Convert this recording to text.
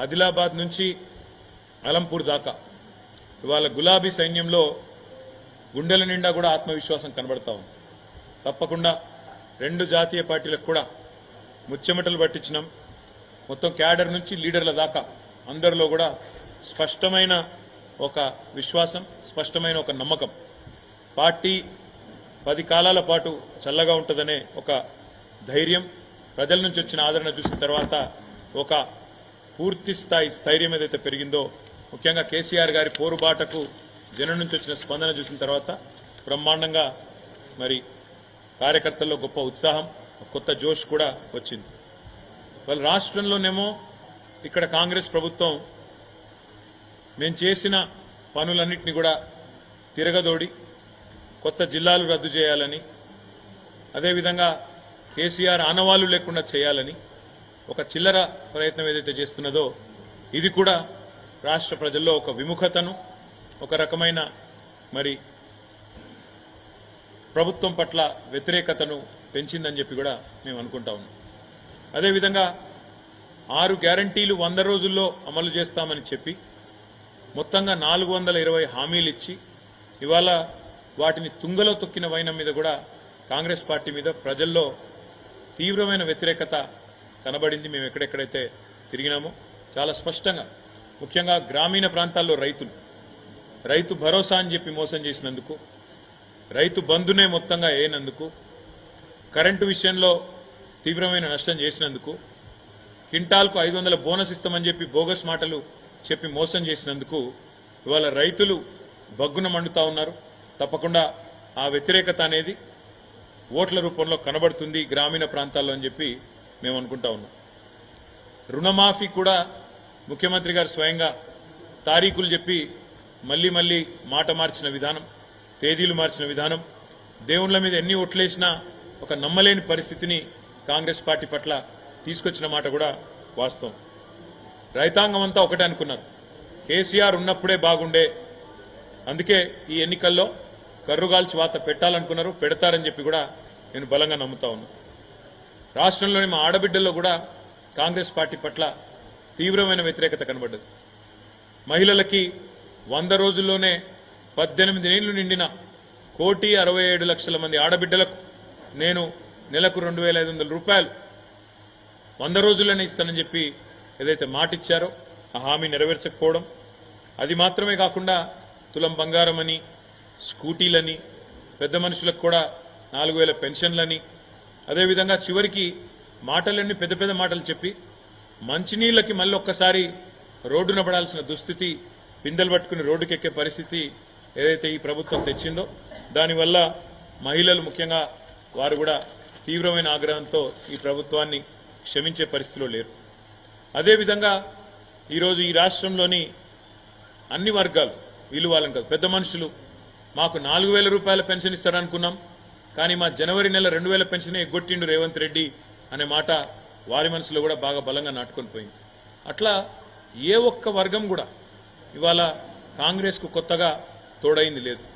ఆదిలాబాద్ నుంచి అలంపూర్ దాకా. ఇవాళ గులాబీ సైన్యంలో గుండెల నిండా కూడా ఆత్మవిశ్వాసం కనబడతా ఉంది. తప్పకుండా రెండు జాతీయ పార్టీలకు కూడా ముచ్చెమటలు పట్టించినాం. మొత్తం క్యాడర్ నుంచి లీడర్ల దాకా అందరిలో కూడా స్పష్టమైన ఒక విశ్వాసం స్పష్టమైన ఒక నమ్మకం. పార్టీ పది కాలాల పాటు చల్లగా ఉంటుందనే ఒక ధైర్యం ప్రజల నుంచి వచ్చిన ఆదరణ చూసిన తర్వాత ఒక పూర్తి స్థాయి స్థైర్యం ఏదైతే పెరిగిందో ముఖ్యంగా కేసీఆర్ గారి పోరుబాటకు జనం నుంచి వచ్చిన స్పందన చూసిన తర్వాత బ్రహ్మాండంగా మరి కార్యకర్తల్లో గొప్ప ఉత్సాహం కొత్త జోష్ కూడా వచ్చింది. వాళ్ళ రాష్ట్రంలోనేమో ఇక్కడ కాంగ్రెస్ ప్రభుత్వం మేము చేసిన పనులన్నింటినీ కూడా తిరగదోడి కొత్త జిల్లాలు రద్దు చేయాలని అదేవిధంగా కేసీఆర్ ఆనవాళ్ళు లేకుండా చేయాలని ఒక చిల్లర ప్రయత్నం ఏదైతే చేస్తున్నదో ఇది కూడా రాష్ట్ర ప్రజల్లో ఒక విముఖతను ఒక రకమైన మరి ప్రభుత్వం పట్ల వ్యతిరేకతను పెంచిందని చెప్పి కూడా మేము అనుకుంటా ఉన్నాం. అదేవిధంగా ఆరు గ్యారంటీలు వంద రోజుల్లో అమలు చేస్తామని చెప్పి మొత్తంగా నాలుగు వందల ఇరవై హామీలు ఇచ్చి ఇవాళ వాటిని తుంగలో తొక్కిన వైనం మీద కూడా కాంగ్రెస్ పార్టీ మీద ప్రజల్లో తీవ్రమైన వ్యతిరేకత కనబడింది మేము ఎక్కడెక్కడైతే తిరిగినామో చాలా స్పష్టంగా ముఖ్యంగా గ్రామీణ ప్రాంతాల్లో రైతులు. రైతు భరోసా అని చెప్పి మోసం చేసినందుకు రైతు బంధునే మొత్తంగా వేయనందుకు కరెంటు విషయంలో తీవ్రమైన నష్టం చేసినందుకు కింటాల్కు ఐదు వందల బోనస్ ఇస్తామని చెప్పి బోగస్ మాటలు చెప్పి మోసం చేసినందుకు ఇవాళ రైతులు బగ్గున మండుతా ఉన్నారు. తప్పకుండా ఆ వ్యతిరేకత అనేది ఓట్ల రూపంలో కనబడుతుంది గ్రామీణ ప్రాంతాల్లో అని చెప్పి మేము అనుకుంటా ఉన్నాం. రుణమాఫీ కూడా ముఖ్యమంత్రి గారు స్వయంగా తారీఖులు చెప్పి మళ్ళీ మళ్ళీ మాట మార్చిన విధానం తేదీలు మార్చిన విధానం దేవుళ్ళ మీద ఎన్ని ఓట్లేసినా ఒక నమ్మలేని పరిస్థితిని కాంగ్రెస్ పార్టీ పట్ల తీసుకొచ్చిన మాట కూడా వాస్తవం. రైతాంగం అంతా ఒకటే అనుకున్నారు. కేసీఆర్ ఉన్నప్పుడే బాగుండే. అందుకే ఈ ఎన్నికల్లో కర్రుగాల్చి వాత పెట్టాలనుకున్నారు పెడతారని చెప్పి కూడా నేను బలంగా నమ్ముతా ఉన్నాను రాష్ట్రంలోని మా ఆడబిడ్డల్లో కూడా కాంగ్రెస్ పార్టీ పట్ల తీవ్రమైన వ్యతిరేకత కనబడ్డది. మహిళలకి వంద రోజుల్లోనే పద్దెనిమిది ఏళ్ళు నిండిన కోటి అరవై ఏడు లక్షల మంది ఆడబిడ్డలకు నేను నెలకు రెండు వేల ఐదు వందల రూపాయలు వంద రోజుల్లోనే ఇస్తానని చెప్పి ఏదైతే మాటిచ్చారో ఆ హామీ నెరవేర్చకపోవడం అది మాత్రమే కాకుండా తులం బంగారం అని స్కూటీలని పెద్ద మనుషులకు కూడా నాలుగు వేల పెన్షన్లని అదేవిధంగా చివరికి మాటలన్నీ పెద్ద పెద్ద మాటలు చెప్పి మంచినీళ్ళకి మళ్ళీ ఒక్కసారి రోడ్డున పడాల్సిన దుస్థితి పిందెలు పట్టుకుని రోడ్డుకెక్కే పరిస్థితి ఏదైతే ఈ ప్రభుత్వం తెచ్చిందో దానివల్ల మహిళలు ముఖ్యంగా వారు కూడా తీవ్రమైన ఆగ్రహంతో ఈ ప్రభుత్వాన్ని క్షమించే పరిస్థితిలో లేరు. అదేవిధంగా ఈరోజు ఈ రాష్ట్రంలోని అన్ని వర్గాలు వీళ్ళు కాదు పెద్ద మనుషులు మాకు నాలుగు వేల రూపాయల పెన్షన్ ఇస్తారనుకున్నాం. కానీ మా జనవరి నెల రెండు వేల పెన్షన్ ఎగ్గొట్టిండు రేవంత్ రెడ్డి అనే మాట వారి మనసులో కూడా బాగా బలంగా నాటుకొని పోయింది. అట్లా ఏ ఒక్క వర్గం కూడా ఇవాళ కాంగ్రెస్కు కొత్తగా తోడైంది లేదు.